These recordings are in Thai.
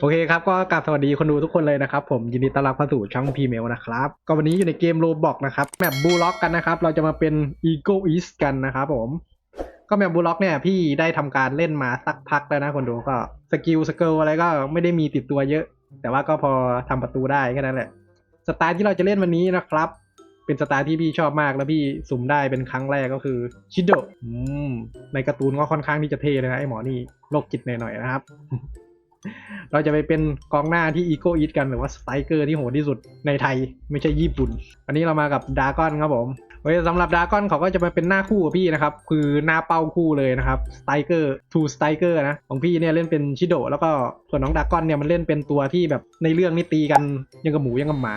โอเคครับก็กราบสวัสดีคนดูทุกคนเลยนะครับ ผมยินดีต้อนรับเข้าสู่ช่องพีเมลนะครับ ก็วันนี้อยู่ในเกมโรบอกนะครับแมปบูล็อกกันนะครับ เราจะมาเป็น Ego East กันนะครับผมก็แมปบูล็อกเนี่ยพี่ได้ทำการเล่นมาสักพักแล้วนะคนดูก็สกิลสเกิลอะไรก็ไม่ได้มีติดตัวเยอะ แต่ว่าก็พอทำประตูได้แค่นั้นแหละสไตล์ที่เราจะเล่นวันนี้นะครับ เป็นสไตล์ที่พี่ชอบมากแล้วพี่สุ่มได้เป็นครั้งแรกก็คือชิโดในการ์ตูนก็ค่อนข้างที่จะเท่เลยนะไอหมอนี่โรคจิตหน่อยๆนะครับ เราจะไปเป็นกองหน้าที่อีโกอีทกันหรือว่าสไตรเกอร์ที่โหดที่สุดในไทยไม่ใช่ญี่ปุ่น อันนี้เรามากับดากอนครับผมเฮ้ยสำหรับดากอนเขาก็จะมาเป็นหน้าคู่กับพี่นะครับ คือหน้าเป้าคู่เลยนะครับสไตรเกอร์ทูสไตรเกอร์นะของพี่เนี่ยเล่นเป็นชิโดแล้วก็ส่วนน้องดากอนเนี่ยมันเล่นเป็นตัวที่แบบในเรื่องนี่ตีกันยังกับหมูยังกับหมา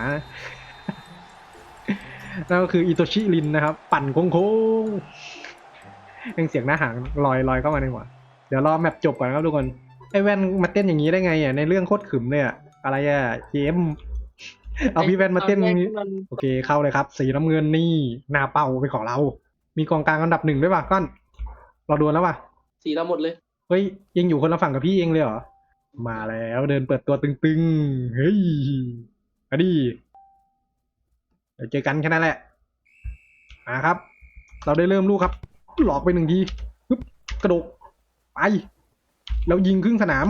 นั่นก็คืออิโตชิรินนะครับ ปั่นโค้งๆยังเสียงหน้าหางลอยลอยเข้ามาในหัวเดี๋ยวรอแมปจบก่อนครับทุกคน ไอ้แว่นมาเต้นอย่างนี้ได้ไงอะในเรื่องโคตรขึมเลยอะอะไรอะเจมส์เอาพี่แว่นมาเต้นอย่างนี้มันโอเคเข้าเลยครับ สีน้ำเงินนี่หน้าเป้าเป็นของเรา มีกองกลางอันดับหนึ่งด้วยป่ะก้อน เราดวลแล้วป่ะ สีเราหมดเลยเฮ้ยยังอยู่คนละฝั่งกับพี่เองเลยเหรอมาแล้วเดินเปิดตัวตึงๆเฮ้ยมาดิเดี๋ยวเจอกันแค่นั้นแหละมาครับ เราได้เริ่มลูกครับ หลอกไปหนึ่งทีปึ๊บกระโดดไป แล้วยิงครึ่งสนาม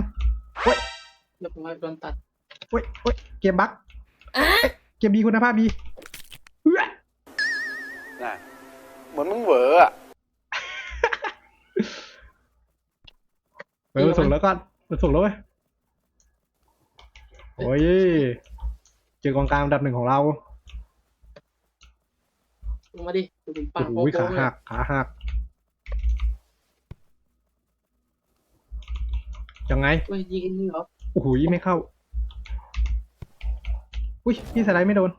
เรียบร้อยโดนตัดเว้ยเว้ยเกมบั๊กเอ๊ะเกมดีคุณภาพดีเอื้อน่ะเหมือนมึงเหวออะเออส่งแล้วก็มันส่งแล้วเว้ยโอ้ยเจอกองกลางอันดับหนึ่งของเราลงมาดิดูผมปัโอ้งโหขาหักขาหัก ยังไงเฮ้ยยิงนี่เหรอโอ้โหไม่เข้า อุ้ยพี่สไลด์ไม่โดน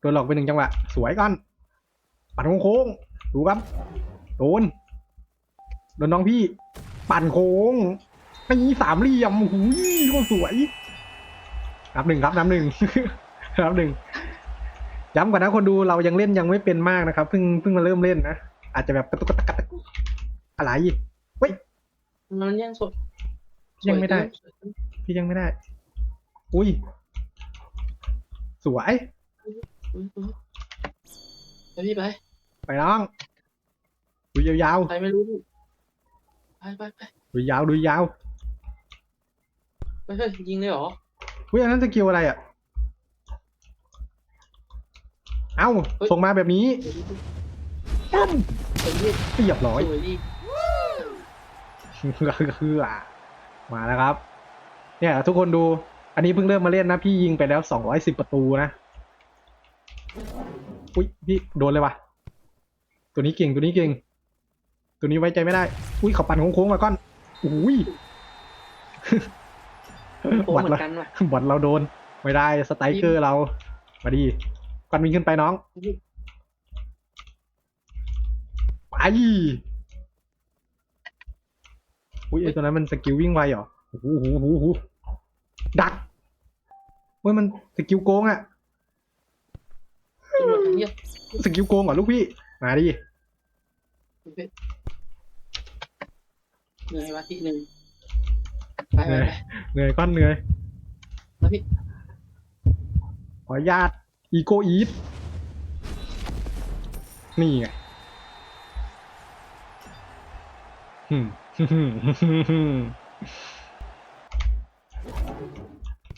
โดนหลอกไปหนึ่งจังหวะ สวยก่อน ปัดโค้งๆดูครับ โดน โดนน้องพี่ ปั่นโค้งนี่สามเหลี่ยมโอ้โหก็สวย นับหนึ่งครับนับหนึ่ง นับหนึ่ง ย้ำก่อนนะคนดูเรายังเล่นยังไม่เป็นมากนะครับ เพิ่งเพิ่งมาเริ่มเล่นนะ อาจจะแบบกระตุกกระตักกระตักอะไรมันยังสด ยังไม่ได้สวยจังพี่ยังไม่ได้ อุ้ย สวยอุ๊ยอุ๊ยไปพี่ไปไปน้องดูยาวไปไม่รู้ไปไปไปๆดูยาวดูยาวไปเฮ้ยยิงเลยเหรออุ้ยอันนั้นสกิลอะไรอะ เอ้าส่งมาแบบนี้เดี๋ยวดิปึ้มเดี๋ยวดิเรียบร้อยสวยดิก็คืออะ มาแล้วครับ เนี่ยทุกคนดูอันนี้เพิ่งเริ่มมาเล่นนะ พี่ยิงไปแล้วสองร้อยสิบประตูนะ อุ้ยพี่โดนเลยว่ะตัวนี้เก่งตัวนี้เก่ง ตัวนี้ไว้ใจไม่ได้ อุ้ยเขาปั่นโค้งๆมาก้อนอุ้ยโค้งเหมือนกันว่ะบอดเราโดน ไม่ได้สไตรเกอร์เรา มาดีก่อนวิ่งขึ้นไปน้องไป อุ้ยไอตัวนั้นมันสกิลวิ่งไวเหรอโอ้โหโอ้โหโอ้โหดักเว้ยมันสกิลโกงอะตำรวจทางเนี้ยสกิลโกงเหรอลูกพี่ มาดิ เหนื่อยวะทีหนึ่งไปไปไป เหนื่อยก้อนเหนื่อยแล้วพี่ ขออนุญาตอีโกอีทนี่ไง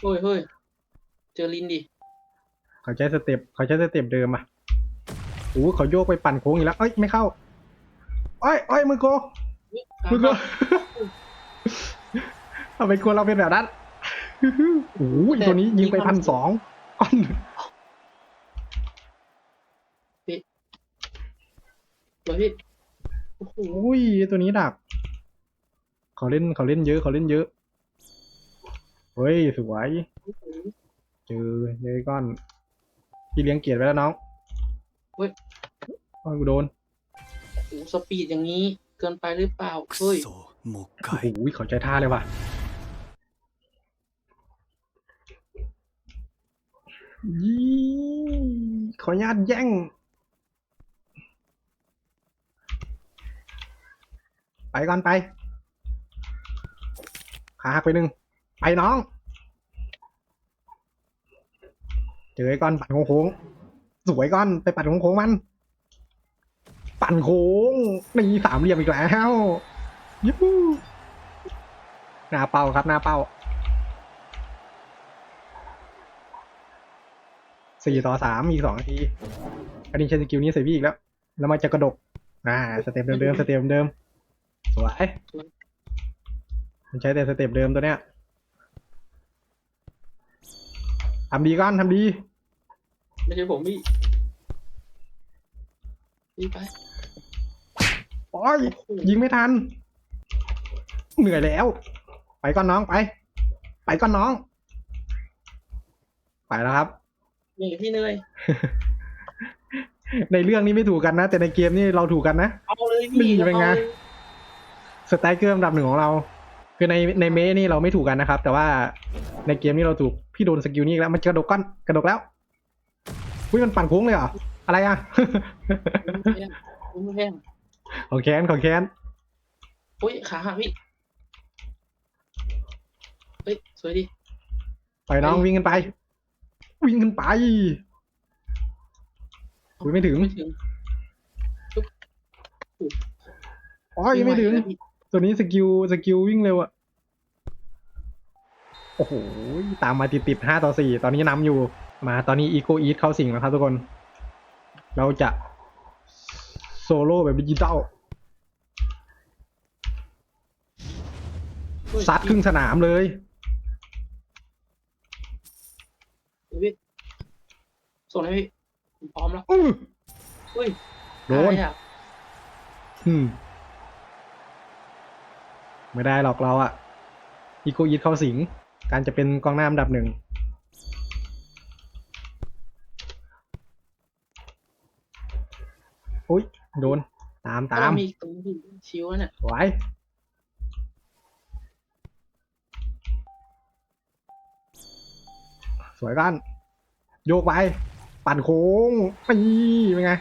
เฮ้ยเฮ้ยเจอลินดิเขาใช้สเต็ปเขาใช้สเต็ปเดิมอะโอ้เขาโยกไปปั่นโค้งอีกแล้ว เอ้ยไม่เข้าเอ้ยเอ้ยมือโกมือโกทำไมกลัวเราเป็นแบบนั้นโอ้ยตัวนี้ยิงไปพันสองก้อนเดี๋ยวพี่ โอ้โหโอ้ยตัวนี้ดักเขาเล่นเขาเล่นเยอะเขาเล่นเยอะ เฮ้ย สวย เจอเจอก้อน พี่เลี้ยงเกียรติไว้แล้วน้องโอ้ยกูโดนโอ้โหสปีดอย่างนี้ เกินไปหรือเปล่า เฮ้ยโซโมโอ้ไกโหเขาใจท่าเลยว่ะยี่ขออนุญาตแย่ง ไปก่อนไป ขาหักไปหนึ่งไปน้อง เจอไอ้ก้อนปั่นโค้งสวยก้อนไปปั่นโค้งมัน ปั่นโค้งนี่สามเหลี่ยมอีกแล้วยูฮูหน้าเป้าครับหน้าเป้าสี่ต่อสามอีกสองนาทีอันนี้ใช้สกิลนี้ใส่พี่อีกแล้ว แล้วมันจะกระดก อ่า สเต็ปเดิมๆ สเต็ปเดิม สวยมันใช้แต่สเต็ปเดิมตัวเนี้ยทำดีก้อนทำดี ไม่ใช่ผมพี่พี่ไปโอ้ยยิงไม่ทัน เหนื่อยแล้ว ไปก้อนน้องไป ไปก้อนน้อง ไปแล้วครับนี่พี่เนยในเรื่องนี้ไม่ถูกกันนะ แต่ในเกมนี่เราถูกกันนะเอาเลยนี่พี่เป็นไงอาลย สไตล์เกอร์อันดับหนึ่งของเรา คือในในเมนี่เราไม่ถูกกันนะครับ แต่ว่าในเกมนี่เราถูกพี่โดนสกิลนี้อีกแล้วมันกระดกก้อนกระดกแล้วอุ้ยมันปั่นโค้งเลยเหรออะไรอะไม่แห้งของแค้นของแค้นอุ้ยขาหักพี่เฮ้ยสวยดิไปน้องวิ่งกันไป วิ่งกันไปอุ๊ยไม่ถึงไม่ถึงอ๋อยังไม่ถึงแล้วพี่ ตัวนี้สกิลสกิลวิ่งเร็วอะโอ้โหตามมาติดติดห้าต่อสี่ตอนนี้นำอยู่ มาตอนนี้อีโ e อีทเข้าสิงแล้วครับทุกคน เราจะโซโล่แบบดิจิตอลอุ้ยซัดครึ่งสนามเลยพี่ส่งให้พี่ผมพร้อมแล้วอื้ออุ้ยโดนอะไรอะอืม ไม่ได้หรอกเราอะอีโ e อีทเข้าสิง การจะเป็นกองหน้าอันดับหนึ่งอุ้ยโดน ตามตามมีตรงที่ชิวน่ะไว้สวยกัน โยกไป ปั่นโค้งปีเป็นไง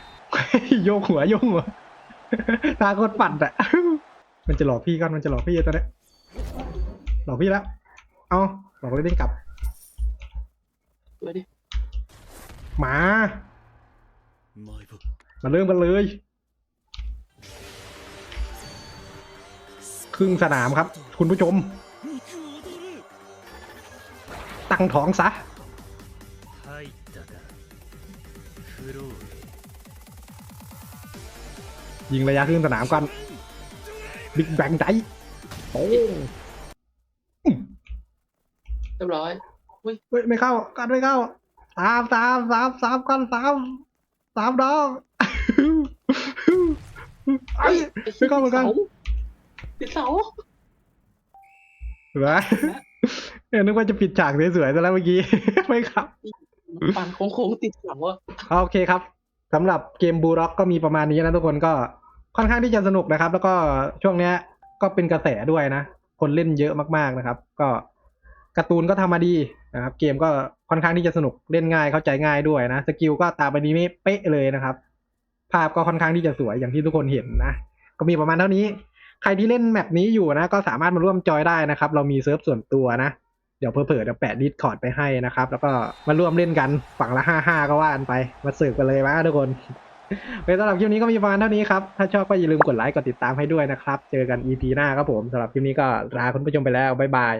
โยกหัว โยกหัวตาโคตรปั่นอะ มันจะหลอกพี่ก่อนมันจะหลอกพี่ตอนนี้หลอกพี่แล้วเอาหลอกเลยเด้งกลับมาดิมามาเริ่มกันเลย ครึ่งสนามครับ คุณผู้ชม ตั้งท้องซะยิงระยะครึ่งสนามก่อน บิ๊กแบงใจโอ้เรียบร้อยเฮ้ยไม่เข้ากันไม่เข้าสามสามสามสามกันสามสามดอกไอ้ยไม่เข้าเหมือนกันติดเสาเหรอเออนึกว่าจะปิดฉากสวยๆซะแล้วเมื่อกี้ไม่ครับปั่นโค้งๆติดเสาอะโอเคครับสำหรับเกมบูร็อกก็มีประมาณนี้นะทุกคนก็ ค่อนข้างที่จะสนุกนะครับ แล้วก็ช่วงเนี้ยก็เป็นกระแสด้วยนะ คนเล่นเยอะมากๆนะครับ ก็การ์ตูนก็ทำมาดีนะครับ เกมก็ค่อนข้างที่จะสนุกเล่นง่ายเข้าใจง่ายด้วยนะสกิลก็ตามไปนี้ไม่เป๊ะเลยนะครับ ภาพก็ค่อนข้างที่จะสวยอย่างที่ทุกคนเห็นนะก็มีประมาณเท่านี้ ใครที่เล่นแมปนี้อยู่นะ ก็สามารถมาร่วมจอยได้นะครับ เรามีเซิร์ฟส่วนตัวนะเดี๋ยวเผื่อๆเดี๋ยวแปะดิสคอร์ดไปให้นะครับ แล้วก็มาร่วมเล่นกันฝั่งละห้าห้าก็ว่ากันไปมาสืบกันเลยนะทุกคน โอเคสำหรับคลิปนี้ก็มีประมาณเท่านี้ครับ ถ้าชอบก็อย่าลืมกดไลค์กดติดตามให้ด้วยนะครับ เจอกัน EP หน้าครับผมสำหรับคลิปนี้ก็ลาคุณผู้ชมไปแล้วบ๊ายบาย